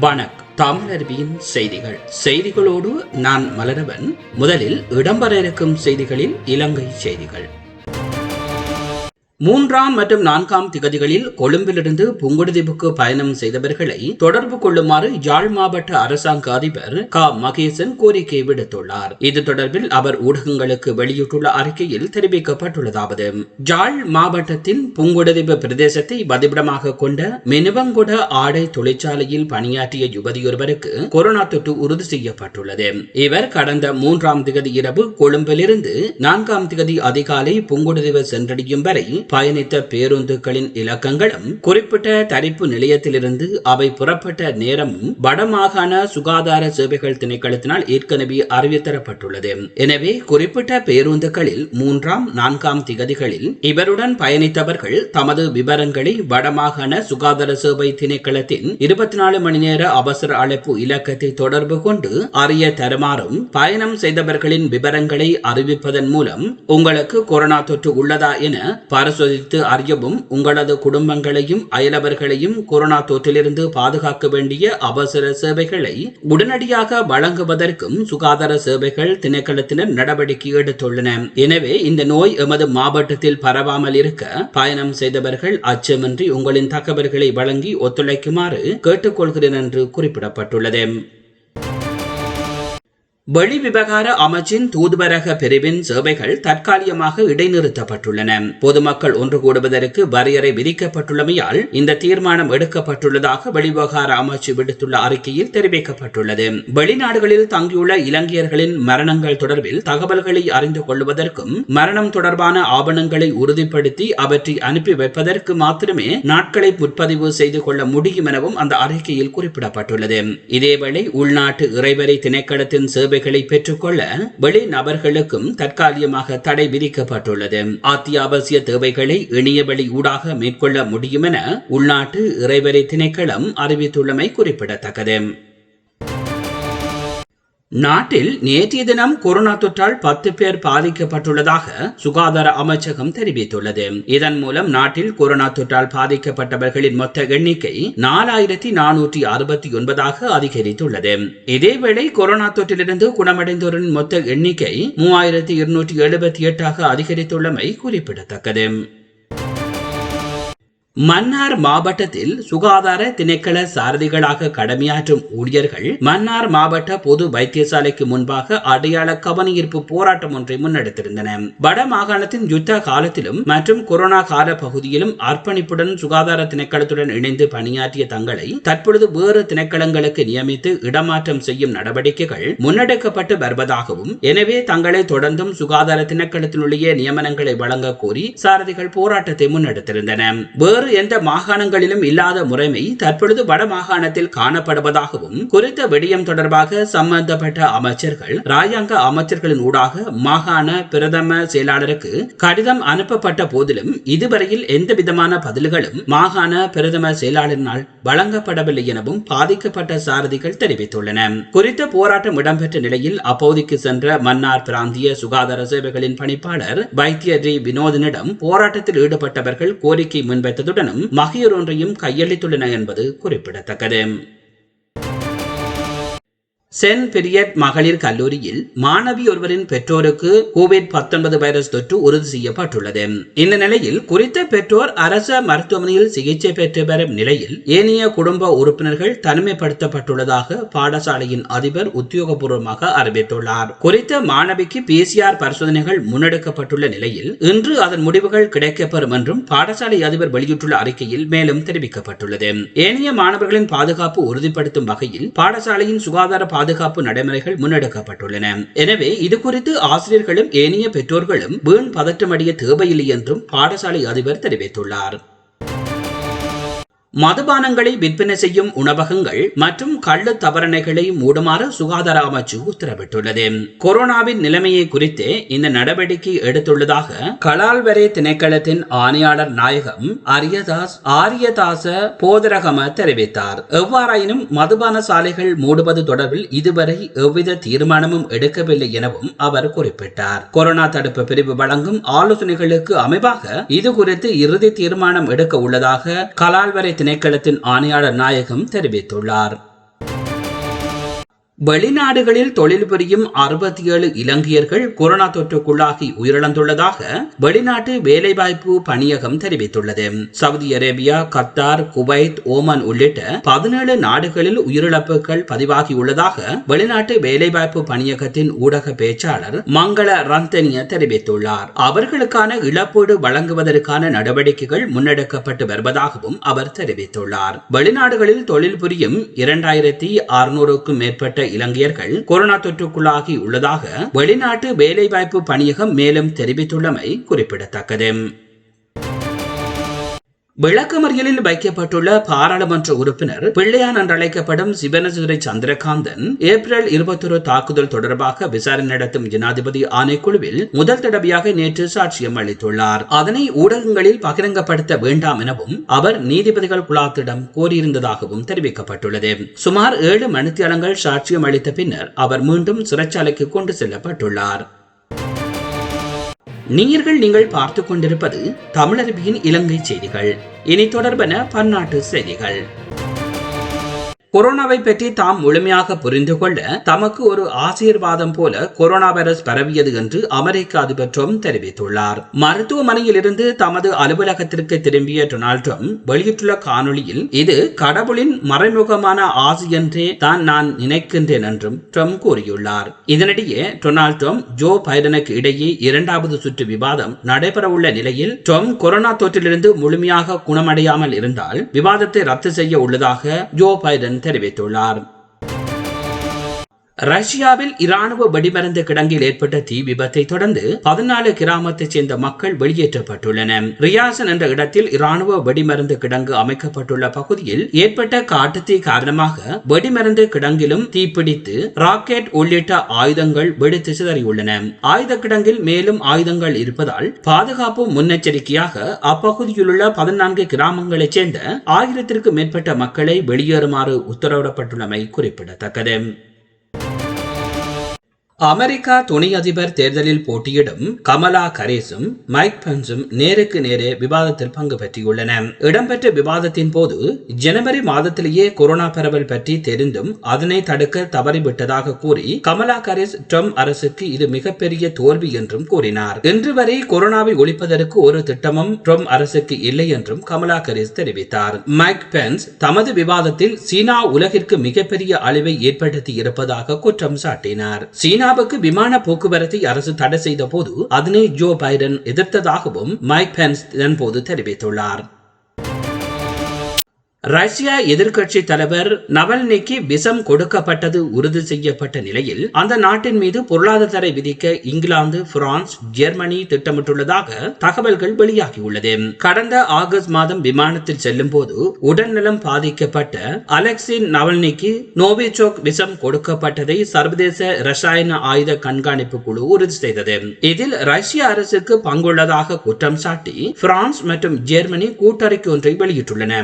வணக் தமிழருவியின் செய்திகள். செய்திகளோடு நான் மலரவன். முதலில் இடம்பெற இருக்கும் செய்திகளில் இலங்கை செய்திகள். மூன்றாம் மற்றும் நான்காம் திகதிகளில் கொழும்பிலிருந்து புங்குடுதீவுக்கு பயணம் செய்தவர்களை தொடர்பு கொள்ளுமாறு யாழ் மாவட்ட அரசாங்க அதிபர் க. மகேசன் கோரிக்கை விடுத்துள்ளார். இது தொடர்பில் அவர் ஊடகங்களுக்கு வெளியிட்டுள்ள அறிக்கையில் தெரிவிக்கப்பட்டுள்ளதாவது. யாழ் மாவட்டத்தின் புங்குடுதீவு பிரதேசத்தை பதிவிடமாக கொண்ட மெனுவங்குட ஆடை தொழிற்சாலையில் பணியாற்றிய யுவதியொருவருக்கு கொரோனா தொற்று உறுதி செய்யப்பட்டுள்ளது. இவர் கடந்த மூன்றாம் திகதி இரவு கொழும்பிலிருந்து நான்காம் திகதி அதிகாலை புங்குடுதீவு சென்றடையும் வரை பயணித்த பேருந்துகளின் இலக்கங்களும் குறிப்பிட்ட தரிப்பு நிலையத்திலிருந்து அவை புறப்பட்ட நேரமும் வடமாகாண சுகாதார சேவைகள் திணைக்களத்தினால் ஏற்கனவே அறிவித்தரப்பட்டுள்ளது. எனவே குறிப்பிட்ட பேருந்துகளில் மூன்றாம் நான்காம் திகதிகளில் இவருடன் பயணித்தவர்கள் தமது விவரங்களை வடமாகாண சுகாதார சேவை திணைக்களத்தின் இருபத்தி நாலு மணி நேர அவசர அழைப்பு இலக்கத்தை தொடர்பு கொண்டு அறிய தருமாறும் பயணம் செய்தவர்களின் விவரங்களை அறிவிப்பதன் மூலம் உங்களுக்கு கொரோனா தொற்று உள்ளதா என பரிசோதித்து அறியவும் உங்களது குடும்பங்களையும் அயலவர்களையும் கொரோனா தொற்றிலிருந்து பாதுகாக்க வேண்டிய அவசர சேவைகளை உடனடியாக வழங்குவதற்கும் சுகாதார சேவைகள் திணைக்களத்தினர் நடவடிக்கை எடுத்துள்ளன. எனவே இந்த நோய் எமது மாவட்டத்தில் பரவாமல் இருக்க பயணம் செய்தவர்கள் அச்சமின்றி உங்களின் தகவல்களை வழங்கி ஒத்துழைக்குமாறு கேட்டுக்கொள்கிறேன் என்று குறிப்பிடப்பட்டுள்ளது. வெளிவிவகார அமைச்சின் தூதுவரக பிரிவின் சேவைகள் தற்காலிகமாக இடைநிறுத்தப்பட்டுள்ளன. பொதுமக்கள் ஒன்று கூடுவதற்கு வரையறை விதிக்கப்பட்டுள்ளமையால் இந்த தீர்மானம் எடுக்கப்பட்டுள்ளதாக வெளிவிவகார அமைச்சு விடுத்துள்ள அறிக்கையில் தெரிவிக்கப்பட்டுள்ளது. வெளிநாடுகளில் தங்கியுள்ள இலங்கையர்களின் மரணங்கள் தொடர்பில் தகவல்களை அறிந்து கொள்வதற்கும் மரணம் தொடர்பான ஆவணங்களை உறுதிப்படுத்தி அவற்றை அனுப்பி வைப்பதற்கு மாத்திரமே நாட்களை முற்பதிவு செய்து கொள்ள முடியும் எனவும் அந்த அறிக்கையில் குறிப்பிடப்பட்டுள்ளது. இதேவேளை உள்நாட்டு இறைவரை திணைக்களத்தின் சேவை சேவைகளை பெற்றுக்கொள்ள வெளிநபர்களுக்கும் தற்காலிகமாக தடை விதிக்கப்பட்டுள்ளது. அத்தியாவசிய தேவைகளை இணையவழி ஊடாக மேற்கொள்ள முடியும் என உள்நாட்டு இறைவரை திணைக்களம் அறிவித்துள்ளமை குறிப்பிடத்தக்கது. நாட்டில் நேற்றைய தினம் கொரோனா தொற்றால் பத்து பேர் பாதிக்கப்பட்டுள்ளதாக சுகாதார அமைச்சகம் தெரிவித்துள்ளது. இதன் மூலம் நாட்டில் கொரோனா தொற்றால் பாதிக்கப்பட்டவர்களின் மொத்த எண்ணிக்கை நாலாயிரத்தி நானூற்றி அறுபத்தி ஒன்பதாக அதிகரித்துள்ளது. இதேவேளை கொரோனா தொற்றிலிருந்து குணமடைந்தோரின் மொத்த எண்ணிக்கை மூவாயிரத்தி இருநூற்றி எழுபத்தி எட்டாக அதிகரித்துள்ளமை குறிப்பிடத்தக்கது. மன்னார் மாவட்டத்தில் சுகாதார திணைக்கள சாரதிகளாக கடமையாற்றும் ஊழியர்கள் மன்னார் மாவட்ட பொது வைத்தியசாலைக்கு முன்பாக அடையாள கவனஈர்ப்பு போராட்டம் ஒன்றை முன்னெடுத்திருந்தன வட மாகாணத்தின் யுத்த காலத்திலும் மற்றும் கொரோனா கால பகுதியிலும் அர்ப்பணிப்புடன் சுகாதார திணைக்களத்துடன் இணைந்து பணியாற்றிய தங்களை தற்பொழுது வேறு திணைக்களங்களுக்கு நியமித்து இடமாற்றம் செய்யும் நடவடிக்கைகள் முன்னெடுக்கப்பட்டு வருவதாகவும் எனவே தங்களை தொடர்ந்தும் சுகாதார திணைக்களத்தினுடைய நியமனங்களை வழங்க கோரி சாரதிகள் போராட்டத்தை முன்னெடுத்திருந்தன வேறு வேறு எந்த மாகாணங்களிலும் இல்லாத முறைமை தற்பொழுது வட மாகாணத்தில் காணப்படுவதாகவும் குறித்த விடயம் தொடர்பாக சம்பந்தப்பட்ட அமைச்சர்கள் ராஜாங்க அமைச்சர்களின் ஊடாக மாகாண பிரதம செயலாளருக்கு கடிதம் அனுப்பப்பட்ட போதிலும் இதுவரையில் எந்த விதமான பதில்களும் மாகாண பிரதம செயலாளரினால் வழங்கப்படவில்லை எனவும் பாதிக்கப்பட்ட சாரதிகள் தெரிவித்துள்ளன. குறித்த போராட்டம் இடம்பெற்ற நிலையில் அப்போதைக்கு சென்ற மன்னார் பிராந்திய சுகாதார சேவைகளின் பணிப்பாளர் வைத்திய டி. வினோதனிடம் போராட்டத்தில் ஈடுபட்டவர்கள் கோரிக்கை முன்வைத்ததும் உடனும் மகியூர் ஒன்றையும் கையளித்துள்ளன என்பது குறிப்பிடத்தக்கது. சென்ட் பிரியட் மகளிர் கல்லூரியில் மாணவி ஒருவரின் பெற்றோருக்கு கோவிட் பத்தொன்பது வைரஸ் தொற்று உறுதி செய்யப்பட்டுள்ளது. இந்த நிலையில் குறித்த பெற்றோர் அரச மருத்துவமனையில் சிகிச்சை பெற்று வரும் நிலையில் ஏனைய குடும்ப உறுப்பினர்கள் தனிமைப்படுத்தப்பட்டுள்ளதாக பாடசாலையின் அதிபர் உத்தியோகபூர்வமாக அறிவித்துள்ளார். குறித்த மாணவிக்கு பிசிஆர் பரிசோதனைகள் முன்னெடுக்கப்பட்டுள்ள நிலையில் இன்று அதன் முடிவுகள் கிடைக்கப்பெறும் என்றும் பாடசாலை அதிபர் வெளியிட்டுள்ள அறிக்கையில் மேலும் தெரிவிக்கப்பட்டுள்ளது. ஏனைய மாணவர்களின் பாதுகாப்பு உறுதிப்படுத்தும் வகையில் பாடசாலையின் சுகாதார பாதுகாப்பு நடைமுறைகள் முன்னெடுக்கப்பட்டுள்ளன. எனவே இது குறித்து ஆசிரியர்களும் ஏனைய பெற்றோர்களும் வீண் பதற்றமடைய தேவையில்லை என்றும் பாடசாலை அதிபர் தெரிவித்துள்ளார். மதுபானங்களை விற்பனை செய்யும் உணவகங்கள் மற்றும் கள்ள தவறணைகளை மூடுமாறு சுகாதார அமைச்சு உத்தரவிட்டுள்ளது. கொரோனாவின் நிலைமையை குறித்து இந்த நடவடிக்கை எடுத்துள்ளதாக கலால்வரை திணைக்களத்தின் ஆணையாளர் நாயகம் அரியதாஸ் ஆரியதாச போதரகம தெரிவித்தார். எவ்வாறாயினும் மதுபான சாலைகள் மூடுவது தொடர்பில் இதுவரை எவ்வித தீர்மானமும் எடுக்கவில்லை எனவும் அவர் குறிப்பிட்டார். கொரோனா தடுப்பு பிரிவு வழங்கும் ஆலோசனைகளுக்கு அமைவாக இது குறித்து இறுதி தீர்மானம் எடுக்க உள்ளதாக கலால்வரை திணைக்களத்தின் ஆணையாளர் நாயகம் தெரிவித்துள்ளார். வெளிநாடுகளில் தொழில் புரியும் அறுபத்தி ஏழு இலங்கையர்கள் கொரோனா தொற்றுக்குள்ளாகி உயிரிழந்துள்ளதாக வெளிநாட்டு வேலைவாய்ப்பு பணியகம் தெரிவித்துள்ளது. Saudi Arabia Qatar Kuwait Oman உள்ளிட்ட பதினேழு நாடுகளில் உயிரிழப்புகள் பதிவாகியுள்ளதாக வெளிநாட்டு வேலைவாய்ப்பு பணியகத்தின் ஊடக பேச்சாளர் மங்கள ரந்தனிய தெரிவித்துள்ளார். அவர்களுக்கான இழப்பீடு வழங்குவதற்கான நடவடிக்கைகள் முன்னெடுக்கப்பட்டு வருவதாகவும் அவர் தெரிவித்துள்ளார். வெளிநாடுகளில் தொழில் புரியும் இரண்டாயிரத்தி அறுநூறுக்கும் மேற்பட்ட இலங்கையர்கள் கொரோனா தொற்றுக்குள்ளாகி உள்ளதாக வெளிநாட்டு வேலைவாய்ப்பு பணியகம் மேலும் தெரிவித்துள்ளமை குறிப்பிடத்தக்கது. விளக்கமறியலில் வைக்கப்பட்டுள்ள பாராளுமன்ற உறுப்பினர் பிள்ளையான் என்றழைக்கப்படும் சிவனசுரை சந்திரகாந்தன் ஏப்ரல் இருபத்தொரு தாக்குதல் தொடர்பாக விசாரணை நடத்தும் ஜனாதிபதி ஆணைக்குழுவில் முதல் தடவையாக நேற்று சாட்சியம் அளித்துள்ளார். அதனை ஊடகங்களில் பகிரங்கப்படுத்த வேண்டாம் எனவும் அவர் நீதிபதிகள் குழாத்திடம் கோரியிருந்ததாகவும் தெரிவிக்கப்பட்டுள்ளது. சுமார் ஏழு மணித்தியாலங்கள் சாட்சியம் அளித்த பின்னர் அவர் மீண்டும் சிறைச்சாலைக்கு கொண்டு செல்லப்பட்டுள்ளார். நீர்கள் நீங்கள் பார்த்து கொண்டிருப்பது தமிழரபியின் இலங்கை செய்திகள். இனி தொடர்பன பன்னாட்டு செய்திகள். கொரோனாவை பற்றி தாம் முழுமையாக புரிந்து கொள்ள தமக்கு ஒரு ஆசீர்வாதம் போல கொரோனா வைரஸ் பரவியது என்று அமெரிக்க அதிபர் ட்ரம்ப் தெரிவித்துள்ளார். மருத்துவமனையில் இருந்து தமது அலுவலகத்திற்கு திரும்பிய டொனால்ட் ட்ரம்ப் வெளியிட்டுள்ள காணொளியில் இது கடவுளின் மறைமுகமான ஆசி என்றே தான் நான் நினைக்கின்றேன் என்றும் ட்ரம்ப் கூறியுள்ளார். இதனிடையே டொனால்ட் ட்ரம்ப் ஜோ பைடனுக்கு இடையே இரண்டாவது சுற்று விவாதம் நடைபெறவுள்ள நிலையில் ட்ரம்ப் கொரோனா தொற்றிலிருந்து முழுமையாக குணமடையாமல் இருந்தால் விவாதத்தை ரத்து செய்ய உள்ளதாக ஜோ பைடன் தெரிவித்துள்ளார் ரஷ்யாவில் இராணுவ வெடிமருந்து கிடங்கில் ஏற்பட்ட தீ விபத்தை தொடர்ந்து பதினாலு கிராமத்தைச் சேர்ந்த மக்கள் வெளியேற்றப்பட்டுள்ளனர். ரியாசன் என்ற இடத்தில் இராணுவ வெடிமருந்து கிடங்கு அமைக்கப்பட்டுள்ள பகுதியில் ஏற்பட்ட காட்டுத்தீ காரணமாக வெடிமருந்து கிடங்கிலும் தீப்பிடித்து ராக்கெட் உள்ளிட்ட ஆயுதங்கள் வெடித்து சிதறியுள்ளன. ஆயுத கிடங்கில் மேலும் ஆயுதங்கள் இருப்பதால் பாதுகாப்பு முன்னெச்சரிக்கையாக அப்பகுதியிலுள்ள பதினான்கு கிராமங்களைச் சேர்ந்த ஆயிரத்திற்கும் மேற்பட்ட மக்களை வெளியேறுமாறு உத்தரவிடப்பட்டுள்ளமை குறிப்பிடத்தக்கது. அமெரிக்கா துணை அதிபர் தேர்தலில் போட்டியிடும் கமலா கரேசும் மைக் பென்ஸும் நேருக்கு நேரே விவாதத்தில் பங்கு பெற்றியுள்ளன. இடம்பெற்ற விவாதத்தின் போது ஜனவரி மாதத்திலேயே கொரோனா பரவல் பற்றி தெரிந்தும் அதனை தடுக்க தவறிவிட்டதாக கூறி கமலா கரேஸ் ட்ரம்ப் அரசுக்கு இது மிகப்பெரிய தோல்வி என்றும் கூறினார். இன்று வரை கொரோனாவை ஒழிப்பதற்கு ஒரு திட்டமும் ட்ரம்ப் அரசுக்கு இல்லை என்றும் கமலா கரேஸ் தெரிவித்தார். மைக் பென்ஸ் தமது விவாதத்தில் சீனா உலகிற்கு மிகப்பெரிய அழிவை ஏற்படுத்தி இருப்பதாக குற்றம் சாட்டினார். சீனா சீனாவுக்கு விமான போக்குவரத்தை அரசு தடை செய்த போது அதனை ஜோ பைடன் எதிர்த்ததாகவும் மைக் பென்ஸ் இதன்போது தெரிவித்துள்ளார். ரஷ்ய எதிர்க்கட்சி தலைவர் நவல்னிக்கு விஷம் கொடுக்கப்பட்டது உறுதி செய்யப்பட்ட நிலையில் அந்த நாட்டின் மீது பொருளாதார தடை விதிக்க இங்கிலாந்து பிரான்ஸ் ஜெர்மனி திட்டமிட்டுள்ளதாக தகவல்கள் வெளியாகியுள்ளது. கடந்த ஆகஸ்ட் மாதம் விமானத்தில் செல்லும் போது உடல்நலம் பாதிக்கப்பட்ட அலெக்சின் நவல்னிக்கு நோவிச்சோக் விஷம் கொடுக்கப்பட்டதை சர்வதேச ரசாயன ஆயுத கண்காணிப்பு குழு உறுதி செய்தது. இதில் ரஷ்ய அரசுக்கு பங்குள்ளதாக குற்றம் சாட்டி பிரான்ஸ் மற்றும் ஜெர்மனி கூட்டறிக்கை ஒன்றை வெளியிட்டுள்ளன.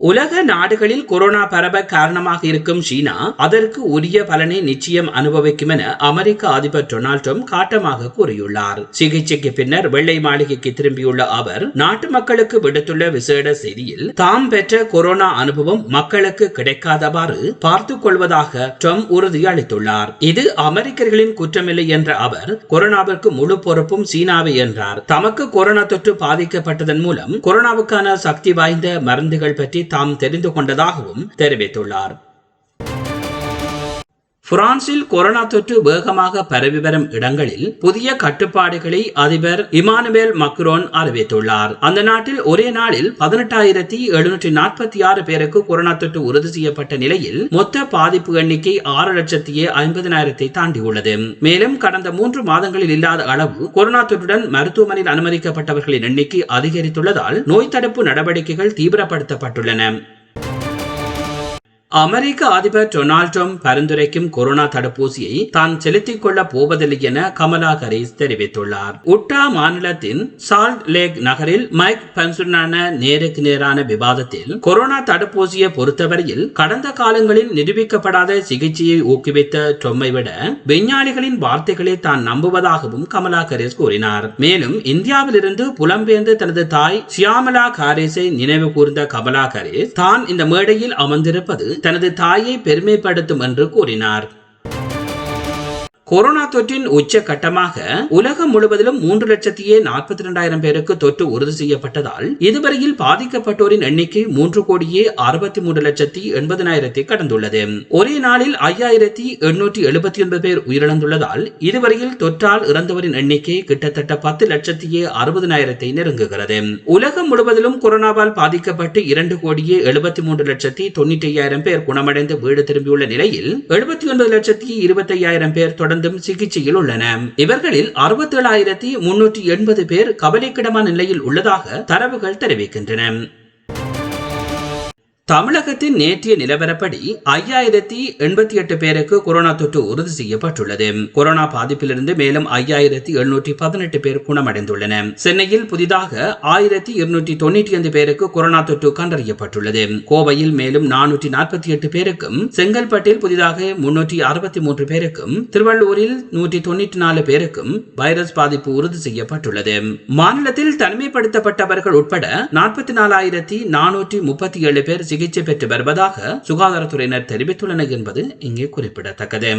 உலக நாடுகளில் கொரோனா பரவ காரணமாக இருக்கும் சீனா அதற்கு உரிய பலனை நிச்சயம் அனுபவிக்கும் என அமெரிக்க அதிபர் டொனால்ட் ட்ரம்ப் காட்டமாக கூறியுள்ளார். சிகிச்சைக்கு பின்னர் வெள்ளை மாளிகைக்கு திரும்பியுள்ள அவர் நாட்டு மக்களுக்கு விடுத்துள்ள விசேட செய்தியில் தாம் பெற்ற கொரோனா அனுபவம் மக்களுக்கு கிடைக்காதவாறு பார்த்துக் கொள்வதாக ட்ரம்ப் உறுதியளித்துள்ளார் இது அமெரிக்கர்களின் குற்றமில்லை என்ற அவர் கொரோனாவிற்கு முழு பொறுப்பும் சீனாவை என்றார். தமக்கு கொரோனா தொற்று பாதிக்கப்பட்டதன் மூலம் கொரோனாவுக்கான சக்தி வாய்ந்த மருந்துகள் பற்றி தாம் தெரிந்து கொண்டதாகவும் தெரிவித்துள்ளார். பிரான்சில் கொரோனா தொற்று வேகமாக பரவி வரும் இடங்களில் புதிய கட்டுப்பாடுகளை அதிபர் இமானுவேல் மக்ரோன் அறிவித்துள்ளார். அந்த நாட்டில் ஒரே நாளில் பதினெட்டாயிரத்தி எழுநூற்றி நாற்பத்தி ஆறு பேருக்கு கொரோனா தொற்று உறுதி செய்யப்பட்ட நிலையில் மொத்த பாதிப்பு எண்ணிக்கை ஆறு லட்சத்தி ஐம்பதினாயிரத்தை தாண்டியுள்ளது. மேலும் கடந்த மூன்று மாதங்களில் இல்லாத அளவு கொரோனா தொற்றுடன் மருத்துவமனையில் அனுமதிக்கப்பட்டவர்களின் எண்ணிக்கை அதிகரித்துள்ளதால் நோய் தடுப்பு நடவடிக்கைகள் தீவிரப்படுத்தப்பட்டுள்ளன. அமெரிக்க அதிபர் டொனால்ட் ட்ரம்ப் பரிந்துரைக்கும் கொரோனா தடுப்பூசியை தான் செலுத்திக் கொள்ளப் போவதில்லை என கமலா ஹரிஸ் தெரிவித்துள்ளார். உட்டா மாநிலத்தின் சால்ட் லேக் நகரில் மைக் பென்சுடனான நேருக்கு நேரான விவாதத்தில் கொரோனா தடுப்பூசியை பொறுத்தவரையில் கடந்த காலங்களில் நிரூபிக்கப்படாத சிகிச்சையை ஊக்குவித்த ட்ரம்மை விட விஞ்ஞானிகளின் வார்த்தைகளை தான் நம்புவதாகவும் கமலா ஹரிஸ் கூறினார். மேலும் இந்தியாவிலிருந்து புலம்பெயர்ந்து தனது தாய் ஷியாமலா ஹாரிஸை நினைவு கூர்ந்த கமலா ஹரிஸ் தான் இந்த மேடையில் அமர்ந்திருப்பது தனது தாயை பெருமைப்படுத்தும் என்று கூறினார். கொரோனா தொற்றின் உச்ச கட்டமாக உலகம் முழுவதிலும் மூன்று லட்சத்தியே நாற்பத்தி இரண்டாயிரம் பேருக்கு தொற்று உறுதி செய்யப்பட்டதால் இதுவரையில் பாதிக்கப்பட்டோரின் எண்ணிக்கை மூன்று கோடியே அறுபத்தி மூன்று லட்சத்தி எண்பதனாயிரத்தை கடந்துள்ளது. ஒரே நாளில் ஐயாயிரத்தி எண்ணூற்றி எழுபத்தி ஒன்பது பேர் உயிரிழந்துள்ளதால் இதுவரையில் தொற்றால் இறந்தவரின் எண்ணிக்கை கிட்டத்தட்ட பத்து லட்சத்தியே அறுபதனாயிரத்தை நெருங்குகிறது. உலகம் முழுவதிலும் கொரோனாவால் பாதிக்கப்பட்டு இரண்டு கோடியே எழுபத்தி மூன்று லட்சத்தி தொண்ணூற்றி ஐயாயிரம் பேர் குணமடைந்து வீடு திரும்பியுள்ள நிலையில் எழுபத்தி ஒன்பது லட்சத்தி இருபத்தி ஐயாயிரம் பேர் தொடர்ந்தும் சிகிச்சையில் உள்ளன. இவர்களில் அறுபத்தி ஏழாயிரத்தி முன்னூற்றி எண்பது பேர் கவலைக்கிடமான நிலையில் உள்ளதாக தரவுகள் தெரிவிக்கின்றன. தமிழகத்தின் நேற்றைய நிலவரப்படி ஐயாயிரத்தி எண்பத்தி எட்டு பேருக்கு கொரோனா தொற்று உறுதி செய்யப்பட்டுள்ளது. கொரோனா பாதிப்பிலிருந்து மேலும் ஐயாயிரத்தி எழுநூற்றி பதினெட்டு பேர் குணமடைந்துள்ளனர். சென்னையில் புதிதாக ஆயிரத்தி இருநூற்றி தொண்ணூற்றி ஐந்து பேருக்கு கொரோனா தொற்று கண்டறியப்பட்டுள்ளது. கோவையில் மேலும் நானூற்றி நாற்பத்தி எட்டு பேருக்கும் செங்கல்பட்டில் புதிதாக முன்னூற்றி அறுபத்தி மூன்று பேருக்கும் திருவள்ளூரில் நூற்றி தொண்ணூற்றி நாலு பேருக்கும் வைரஸ் பாதிப்பு உறுதி செய்யப்பட்டுள்ளது. மாநிலத்தில் தனிமைப்படுத்தப்பட்டவர்கள் உட்பட நாற்பத்தி நாலாயிரத்தி நானூற்றி முப்பத்தி ஏழு பேர் சிகிச்சை பெற்று வருவதாக சுகாதாரத்துறையினர் தெரிவித்துள்ளனர் என்பது இங்கே குறிப்பிடத்தக்கது.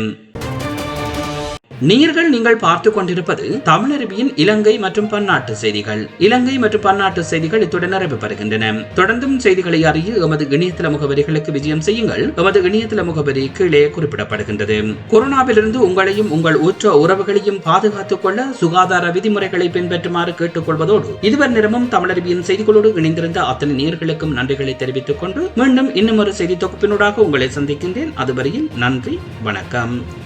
நீர்கள் நீங்கள் பார்த்து கொண்டிருப்பது தமிழருவியின் இலங்கை மற்றும் பன்னாட்டு செய்திகள். இலங்கை மற்றும் பன்னாட்டு செய்திகள் இத்துடன் நிறைவு பெறுகின்றன தொடர்ந்தும் செய்திகளை அறிய எமது இணையதள முகவரிகளுக்கு விஜயம் செய்யுங்கள். எமது இணையதள முகவரி கீழே குறிப்பிடப்படுகின்றது. கொரோனாவிலிருந்து உங்களையும் உங்கள் உற்ற உறவுகளையும் பாதுகாத்துக் கொள்ள சுகாதார விதிமுறைகளை பின்பற்றுமாறு கேட்டுக்கொள்வதோடு இதுவரை நிறமும் தமிழருவியின் செய்திகளோடு இணைந்திருந்த அத்தனை நேர்களுக்கும் நன்றிகளை தெரிவித்துக் கொண்டு மீண்டும் இன்னும் ஒரு செய்தி தொகுப்பினூடாக உங்களை சந்திக்கின்றேன். அதுவரையில் நன்றி வணக்கம்.